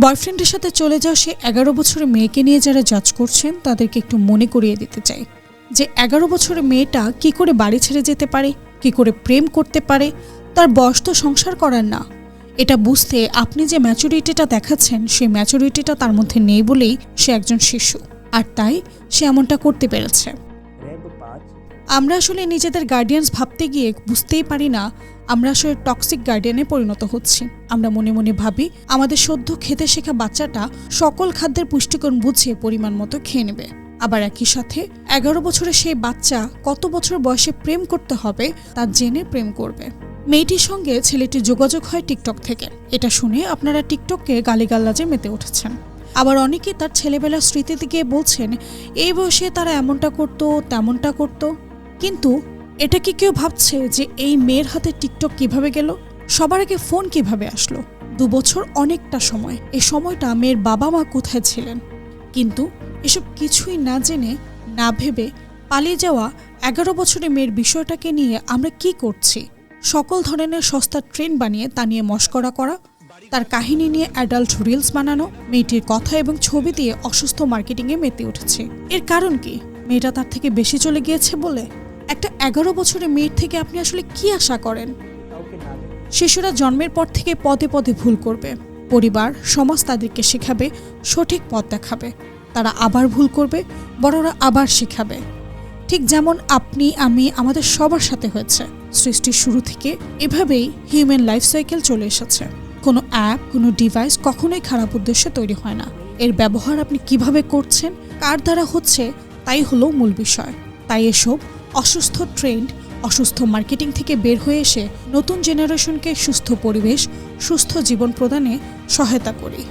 বয়ফ্রেন্ডের সাথে চলে যাওয়া সে এগারো বছরের মেয়েকে নিয়ে যারা জাজ করছেন, তাদেরকে একটু মনে করিয়ে দিতে চাই। যে এগারো বছরের মেয়েটা কি করে বাড়ি ছেড়ে যেতে পারে, কি করে প্রেম করতে পারে, তার বয়স তো সংসার করার না। এটা বুঝতে আপনি যে ম্যাচুরিটিটা দেখাচ্ছেন, সেই ম্যাচুরিটিটা তার মধ্যে নেই বলেই সে একজন শিশু। আর তাই সে এমনটা করতে পেরেছে। আমরা আসলে নিজেদের গার্ডিয়ানস ভাবতে গিয়ে বুঝতেই পারি না আমরা আসলে টক্সিক গার্ডিয়ানে পরিণত হচ্ছি। আমরা মনে মনে ভাবি, আমাদের সদ্য খেতে শেখা বাচ্চাটা সকল খাদ্যের পুষ্টিকরণ বুঝে পরিমাণ মতো খেয়ে নেবে। আবার একই সাথে, এগারো বছরের সেই বাচ্চা কত বছর বয়সে প্রেম করতে হবে তা জেনে প্রেম করবে। মেয়েটির সঙ্গে ছেলেটির যোগাযোগ হয় টিকটক থেকে। এটা শুনে আপনারা টিকটককে গালিগাল্লাজে মেতে উঠেছেন। আবার অনেকে তার ছেলেবেলার স্মৃতিতে গিয়ে বলছেন, এই বয়সে তারা এমনটা করতো, তেমনটা করতো। কিন্তু এটা কি কেউ ভাবছে যে এই মেয়ের হাতে টিকটক কীভাবে গেল? সবার আগে ফোন কীভাবে আসলো? দু বছর অনেকটা সময়। এ সময়টা মেয়ের বাবা মা কোথায় ছিলেন? কিন্তু এসব কিছুই না জেনে, না ভেবে পালিয়ে যাওয়া এগারো বছরের মেয়ের বিষয়টাকে নিয়ে আমরা কি করছি? সকল ধরনের সস্তা ট্রেন বানিয়ে তা নিয়ে মস্করা করা, তার কাহিনী নিয়ে অ্যাডাল্ট রিলস বানানো, মেয়েটির কথা এবং ছবি দিয়ে অসুস্থ মার্কেটিংয়ে মেতে উঠেছে। এর কারণ কি? মেয়েটা তার থেকে বেশি চলে গিয়েছে বলে একটা এগারো বছরের মেয়ের থেকে আপনি আসলে কি আশা করেন? শিশুরা জন্মের পর থেকে পদে পদে ভুল করবে। পরিবার, সমাজ তাদেরকে শেখাবে, সঠিক পথ দেখাবে। তারা আবার ভুল করবে, বড়রা আবার শেখাবে। ঠিক যেমন আপনি, আমি, আমাদের সবার সাথে হয়েছে। সৃষ্টির শুরু থেকে এভাবেই হিউম্যান লাইফ সাইকেল চলে এসেছে। কোনো অ্যাপ কোনো ডিভাইস কখনোই খারাপ উদ্দেশ্যে তৈরি হয় না। এর ব্যবহার আপনি কীভাবে করছেন, কার দ্বারা হচ্ছে, তাই হলো মূল বিষয়। তাই এসব অসুস্থ ট্রেন্ড, অসুস্থ মার্কেটিং থেকে বের হয়ে এসে নতুন জেনারেশনকে সুস্থ পরিবেশ, সুস্থ জীবন প্রদানে সহায়তা করি।